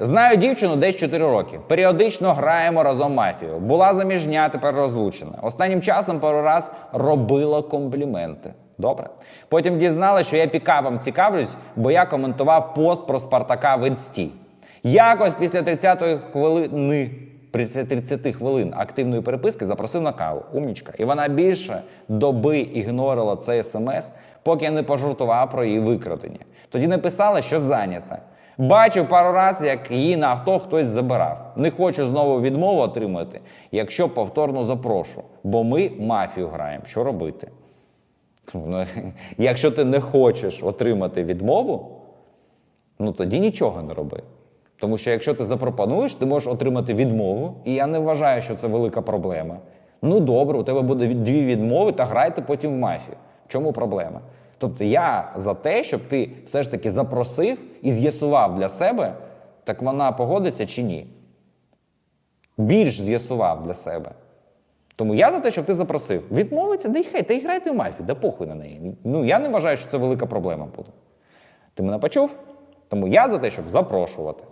Знаю дівчину десь 4 роки. Періодично граємо разом мафію. Була заміжня, тепер розлучена. Останнім часом пару раз робила компліменти. Добре. Потім дізналася, що я пікапом цікавлюсь, бо я коментував пост про Спартака в інсті. Якось після 30-ї хвилини, 30 хвилин активної переписки запросив на каву. Умнічка. І вона більше доби ігнорила цей смс, поки я не пожартував про її викрадення. Тоді написала, що зайнята. Бачив пару разів, як її на авто хтось забирав. Не хочу знову відмову отримати, якщо повторно запрошу, бо ми мафію граємо. Що робити? Ну, якщо ти не хочеш отримати відмову, ну тоді нічого не роби. Тому що якщо ти запропонуєш, ти можеш отримати відмову, і я не вважаю, що це велика проблема. Ну добре, у тебе буде дві відмови, та грайте потім в мафію. В чому проблема? Тобто я за те, щоб ти все ж таки запросив і з'ясував для себе, так вона погодиться чи ні. Більш з'ясував для себе. Тому я за те, щоб ти запросив. Відмовиться, да й хай, та й грайте в мафію, да похуй на неї. Ну я не вважаю, що це велика проблема буде. Ти мене почув? Тому я за те, щоб запрошувати.